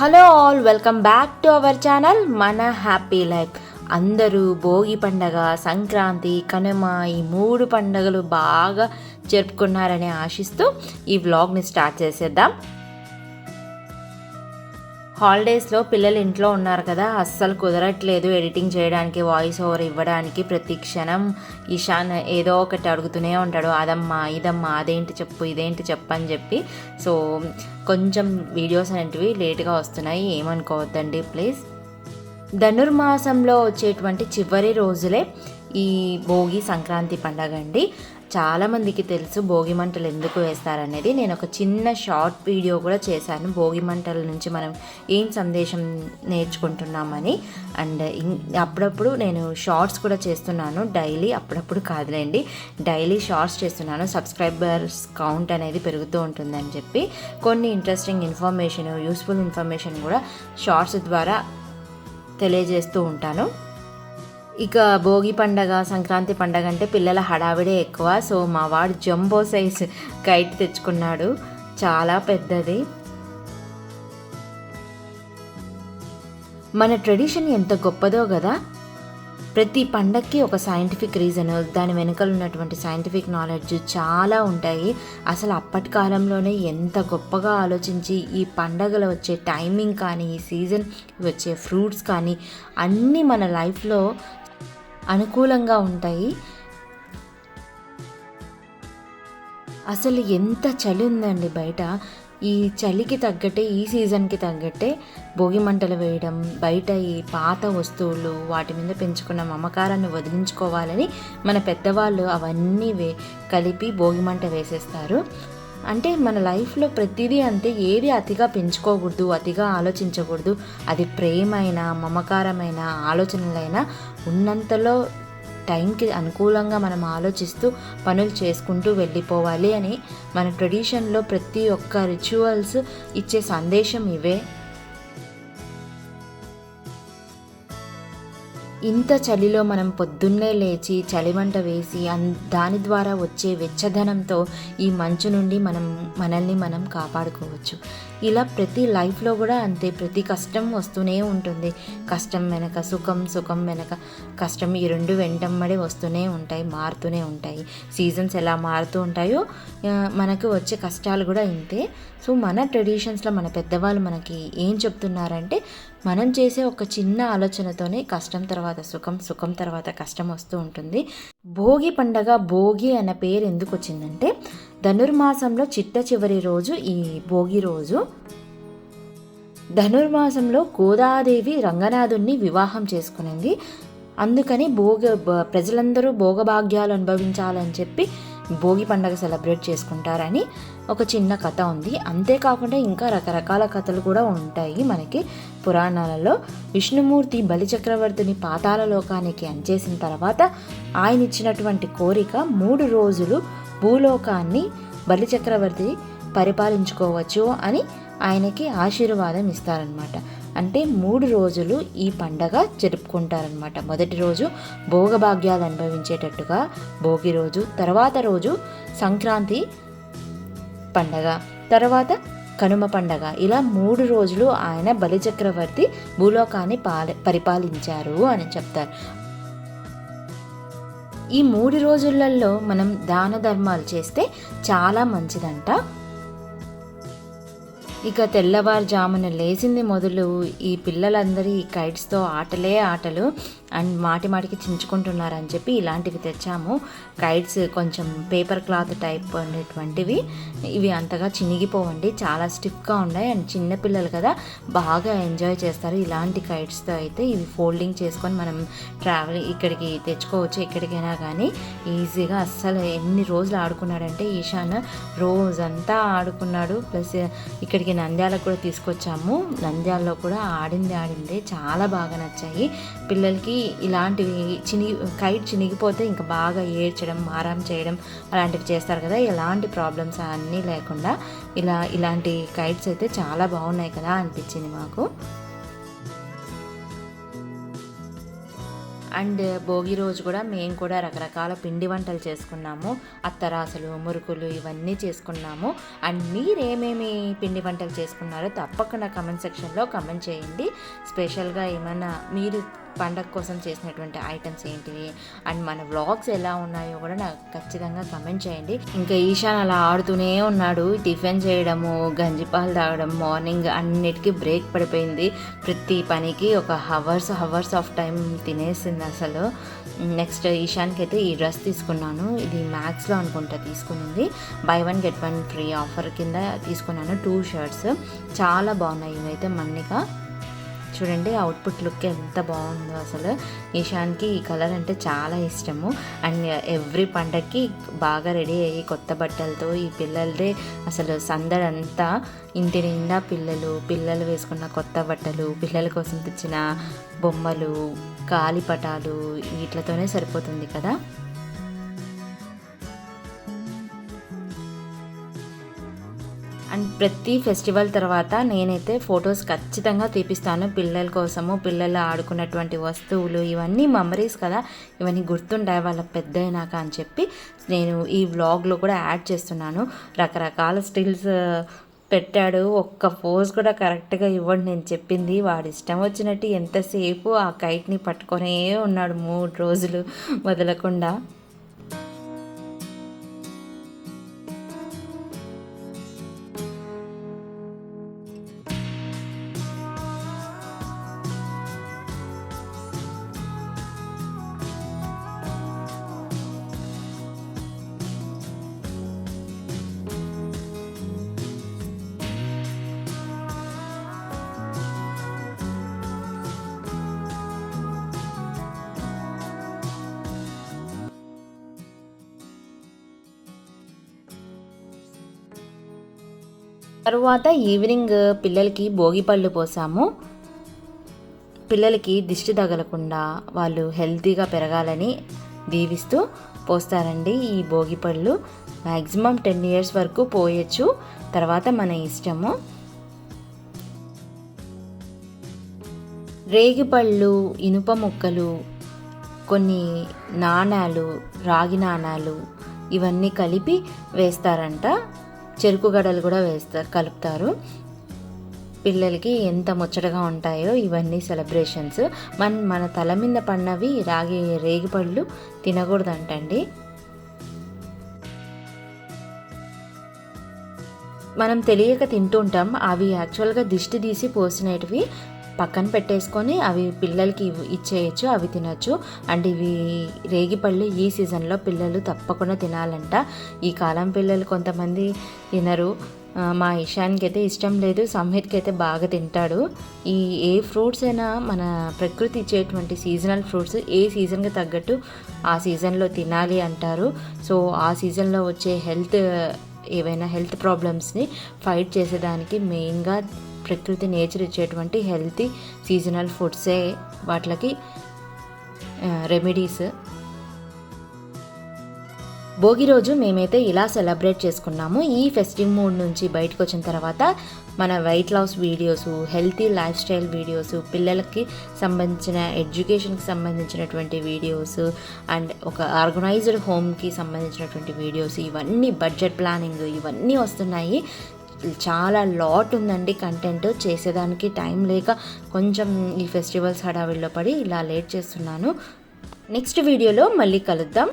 Hello all welcome back to our channel మన happy life. అందరూ భోగి పండగ సంక్రాంతి కనుమ ఈ మూడు పండగలు బాగా జరుపుకున్నారని ఆశిస్తూ ఈ వ్లాగ్ని స్టార్ట్ చేసేద్దాం. హాలిడేస్లో పిల్లలు ఇంట్లో ఉన్నారు కదా అస్సలు కుదరట్లేదు ఎడిటింగ్ చేయడానికి వాయిస్ ఓవర్ ఇవ్వడానికి ప్రతి క్షణం ఈశాన్ ఏదో ఒకటి అడుగుతూనే ఉంటాడు. అదమ్మా ఇదమ్మా అదేంటి చెప్పు ఇదేంటి చెప్పు అని చెప్పి. సో కొంచెం వీడియోస్ అనేటివి లేట్గా వస్తున్నాయి ఏమనుకోవద్దండి ప్లీజ్. ధనుర్మాసంలో వచ్చేటువంటి చివరి రోజులే ఈ భోగి సంక్రాంతి పండగ అండి. చాలామందికి తెలుసు భోగి మంటలు ఎందుకు వేస్తారనేది. నేను ఒక చిన్న షార్ట్ వీడియో కూడా చేశాను. భోగి మంటల నుంచి మనం ఏం సందేశం నేర్చుకుంటున్నామని. అండ్ అప్పుడప్పుడు నేను షార్ట్స్ కూడా చేస్తున్నాను. డైలీ అప్పుడప్పుడు కాదులేండి. డైలీ షార్ట్స్ చేస్తున్నాను. సబ్స్క్రైబర్స్ కౌంట్ అనేది పెరుగుతూ ఉంటుందని చెప్పి కొన్ని ఇంట్రెస్టింగ్ ఇన్ఫర్మేషన్ యూస్ఫుల్ ఇన్ఫర్మేషన్ కూడా షార్ట్స్ ద్వారా తెలియజేస్తూ ఉంటాను. ఇక భోగి పండగ సంక్రాంతి పండగ అంటే పిల్లల హడావిడే ఎక్కువ. సో మా వాడు జంబో సైజ్ కైట్ తెచ్చుకున్నాడు. చాలా పెద్దది. మన ట్రెడిషన్ ఎంత గొప్పదో కదా. ప్రతి పండక్కి ఒక సైంటిఫిక్ రీజన్ దాని వెనుకలు ఉన్నటువంటి సైంటిఫిక్ నాలెడ్జ్ చాలా ఉంటాయి. అసలు అప్పటి కాలంలోనే ఎంత గొప్పగా ఆలోచించి ఈ పండగలు వచ్చే టైమింగ్ కానీ ఈ సీజన్ వచ్చే ఫ్రూట్స్ కానీ అన్నీ మన లైఫ్లో అనుకూలంగా ఉంటాయి. అసలు ఎంత చలి ఉందండి బయట. ఈ చలికి తగ్గట్టే ఈ సీజన్కి తగ్గట్టే భోగి మంటలు వేయడం బయట ఈ పాత వస్తువులు వాటి మీద పెంచుకున్న మమకారాన్ని వదిలించుకోవాలని మన పెద్దవాళ్ళు అవన్నీ వే కలిపి భోగి మంట వేసేస్తారు. అంటే మన లైఫ్లో ప్రతిదీ అంతే ఏది అతిగా పెంచుకోకూడదు అతిగా ఆలోచించకూడదు. అది ప్రేమైన మమకారమైన ఆలోచనలైనా ఉన్నంతలో టైంకి అనుకూలంగా మనం ఆలోచిస్తూ పనులు చేసుకుంటూ వెళ్ళిపోవాలి అని మన ట్రెడిషన్లో ప్రతి ఒక్క రిచువల్స్ ఇచ్చే సందేశం ఇవే. ఇంత చలిలో మనం పొద్దున్నే లేచి చలిమంట వేసి అన్ దాని ద్వారా వచ్చే వెచ్చదనంతో ఈ మంచు నుండి మనం మనల్ని మనం కాపాడుకోవచ్చు. ఇలా ప్రతి లైఫ్లో కూడా అంతే ప్రతి కష్టం వస్తూనే ఉంటుంది. కష్టం వెనక సుఖం సుఖం వెనక కష్టం ఈ రెండు వెంటమ్మడి వస్తూనే ఉంటాయి మారుతూనే ఉంటాయి. సీజన్స్ ఎలా మారుతూ ఉంటాయో మనకు వచ్చే కష్టాలు కూడా ఇంతే. సో మన ట్రెడిషన్స్లో మన పెద్దవాళ్ళు మనకి ఏం చెప్తున్నారంటే మనం చేసే ఒక చిన్న ఆలోచనతోనే కష్టం తర్వాత సుఖం సుఖం తర్వాత కష్టం వస్తూ ఉంటుంది. భోగి పండగ భోగి అన్న పేరు ఎందుకు వచ్చిందంటే ధనుర్మాసంలో చిట్ట చివరి రోజు ఈ భోగి రోజు. ధనుర్మాసంలో గోదాదేవి రంగనాథుణ్ణి వివాహం చేసుకునింది. అందుకని భోగ ప్రజలందరూ భోగభాగ్యాలు అనుభవించాలని చెప్పి భోగి పండగ సెలబ్రేట్ చేసుకుంటారని ఒక చిన్న కథ ఉంది. అంతేకాకుండా ఇంకా రకరకాల కథలు కూడా ఉంటాయి మనకి. పురాణాలలో విష్ణుమూర్తి బలిచక్రవర్తిని పాతాల లోకానికి అంచేసిన తర్వాత ఆయన ఇచ్చినటువంటి కోరిక మూడు రోజులు భూలోకాన్ని బలిచక్రవర్తి పరిపాలించుకోవచ్చు అని ఆయనకి ఆశీర్వాదం ఇస్తారనమాట అంటే మూడు రోజులు ఈ పండగ జరుపుకుంటారనమాట మొదటి రోజు భోగభాగ్యాలు అనుభవించేటట్టుగా భోగి రోజు తర్వాత రోజు సంక్రాంతి పండగ. తర్వాత కనుమ పండగ. ఇలా మూడు రోజులు ఆయన బలిచక్రవర్తి భూలోకాన్ని పాలి పరిపాలించారు అని చెప్తారు. ఈ మూడు రోజులలో మనం దాన ధర్మాలు చేస్తే చాలా మంచిదంట. ఇక తెల్లవారుజామున లేచింది మొదలు ఈ పిల్లలందరి ఈ కైట్స్తో ఆటలే ఆటలు అండ్ మాటి మాటికి చించుకుంటున్నారు అని చెప్పి ఇలాంటివి తెచ్చాము. కైట్స్ కొంచెం పేపర్ క్లాత్ టైప్ అనేటువంటివి ఇవి అంతగా చినిగిపోవండి చాలా స్టిఫ్గా ఉన్నాయి అండ్ చిన్నపిల్లలు కదా బాగా ఎంజాయ్ చేస్తారు. ఇలాంటి కైట్స్తో అయితే ఇవి ఫోల్డింగ్ చేసుకొని మనం ట్రావెల్ ఇక్కడికి తెచ్చుకోవచ్చు ఎక్కడికైనా కానీ. ఈజీగా అస్సలు ఎన్ని రోజులు ఆడుకున్నాడంటే ఈశాన్ రోజంతా ఆడుకున్నాడు. ప్లస్ ఇక్కడికి నంద్యాలకు కూడా తీసుకొచ్చాము. నంద్యాలలో కూడా ఆడింది ఆడిందే. చాలా బాగా నచ్చాయి. పిల్లలకి ఇలాంటివి చినిగి కైట్ చినిగిపోతే ఇంకా బాగా ఏడ్చడం మారం చేయడం అలాంటివి చేస్తారు కదా. ఎలాంటి ప్రాబ్లమ్స్ అన్నీ లేకుండా ఇలా ఇలాంటి కైట్స్ అయితే చాలా బాగున్నాయి కదా అనిపించింది మాకు. అండ్ భోగి రోజు కూడా మేము కూడా రకరకాల పిండి వంటలు చేసుకున్నాము. అత్తరాసలు మురుకులు ఇవన్నీ చేసుకున్నాము. అండ్ మీరేమేమి పిండి వంటలు చేసుకున్నారో తప్పకుండా కమెంట్ సెక్షన్లో కమెంట్ చేయండి. స్పెషల్గా ఏమైనా మీరు పండగ కోసం చేసినటువంటి ఐటమ్స్ ఏంటివి? అండ్ మన వ్లాగ్స్ ఎలా ఉన్నాయో కూడా నాకు ఖచ్చితంగా కమెంట్ చేయండి. ఇంకా ఈశాన్ అలా ఆడుతూనే ఉన్నాడు. టిఫిన్ చేయడము గంజిపాలు తాగడం మార్నింగ్ అన్నిటికీ బ్రేక్ పడిపోయింది. ప్రతి పనికి ఒక హవర్స్ హవర్స్ ఆఫ్ టైం తినేసింది అసలు. నెక్స్ట్ ఈశాన్కి అయితే ఈ డ్రెస్ తీసుకున్నాను. ఇది మ్యాక్స్లో అనుకుంటా తీసుకునింది. Buy one get one free offer కింద తీసుకున్నాను. టూ షర్ట్స్ చాలా బాగున్నాయి. ఇవైతే మన్నిక. చూడండి అవుట్పుట్ లుక్ ఎంత బాగుందో అసలు. ఈశాన్కి ఈ కలర్ అంటే చాలా ఇష్టము. అండ్ ఎవ్రీ పండగకి బాగా రెడీ అయ్యి కొత్త బట్టలతో ఈ పిల్లలదే అసలు సందడంతా ఇంటి నిండా పిల్లలు పిల్లలు వేసుకున్న కొత్త బట్టలు పిల్లల కోసం తెచ్చిన బొమ్మలు గాలిపటాలు వీటితోనే సరిపోతుంది కదా. ప్రతి ఫెస్టివల్ తర్వాత నేనైతే ఫొటోస్ ఖచ్చితంగా తీపిస్తాను. పిల్లల కోసము పిల్లలు ఆడుకున్నటువంటి వస్తువులు ఇవన్నీ మెమరీస్ కదా. ఇవన్నీ గుర్తుంటాయి వాళ్ళ పెద్ద అయినాక అని చెప్పి నేను ఈ వ్లాగ్లో కూడా యాడ్ చేస్తున్నాను. రకరకాల స్టిల్స్ పెట్టాడు. ఒక్క పోజ్ కూడా కరెక్ట్గా ఇవ్వండి. నేను చెప్పింది వాడు ఇష్టం వచ్చినట్టు ఎంతసేపు ఆ కైట్ని పట్టుకొనే ఉన్నాడు. మూడు రోజులు వదలకుండా తర్వాత ఈవినింగ్ పిల్లలకి భోగి పళ్ళు పోసాము. పిల్లలకి దిష్టి తగలకుండా వాళ్ళు హెల్తీగా పెరగాలని దీవిస్తూ పోస్తారండి ఈ భోగి పళ్ళు. మ్యాక్సిమం టెన్ ఇయర్స్ వరకు పోయచ్చు. తర్వాత మన ఇష్టము. రేగిపళ్ళు ఇనుప ముక్కలు కొన్ని నాణాలు రాగి నాణాలు ఇవన్నీ కలిపి వేస్తారంట. చెరుకు గడలు కూడా వేస్తారు కలుపుతారు. పిల్లలకి ఎంత ముచ్చటగా ఉంటాయో ఇవన్నీ సెలబ్రేషన్స్ మన మన తల మీద పడినవి రాగి రేగిపళ్ళు తినకూడదంటండి. మనం తెలియక తింటుంటాం అవి యాక్చువల్గా దిష్టి తీసి పోసినవి. పక్కన పెట్టేసుకొని అవి పిల్లలకి ఇచ్చేయచ్చు అవి తినచ్చు. అండ్ ఇవి రేగిపళ్ళు ఈ సీజన్లో పిల్లలు తప్పకుండా తినాలంట. ఈ కాలం పిల్లలు కొంతమంది తినరు. మా ఇషాన్కి అయితే ఇష్టం లేదు సంహిత్కి అయితే బాగా తింటాడు. ఈ ఏ ఫ్రూట్స్ అయినా మన ప్రకృతి ఇచ్చేటువంటి సీజనల్ ఫ్రూట్స్ ఏ సీజన్కి తగ్గట్టు ఆ సీజన్లో తినాలి అంటారు. సో ఆ సీజన్లో వచ్చే హెల్త్ ఏవైనా హెల్త్ ప్రాబ్లమ్స్ని ఫైట్ చేసేదానికి మెయిన్గా ప్రకృతి నేచర్ ఇచ్చేటువంటి హెల్తీ సీజనల్ ఫుడ్సే వాటికి రెమెడీస్ భోగి రోజు మేమైతే ఇలా సెలబ్రేట్ చేసుకున్నాము. ఈ ఫెస్టివ్ మూడ్ నుంచి బయటకు వచ్చిన తర్వాత మన weight loss videos healthy lifestyle videos పిల్లలకి సంబంధించిన ఎడ్యుకేషన్కి సంబంధించినటువంటి వీడియోస్ అండ్ ఒక ఆర్గనైజ్డ్ హోమ్కి సంబంధించినటువంటి వీడియోస్ ఇవన్నీ బడ్జెట్ ప్లానింగ్ ఇవన్నీ వస్తున్నాయి. చాలా లాట్ ఉందండి కంటెంట్ చేసేదానికి టైం లేక కొంచెం ఈ ఫెస్టివల్స్ హడావిడిలో పడి ఇలా లేట్ చేస్తున్నాను. నెక్స్ట్ వీడియోలో మళ్ళీ కలుద్దాం.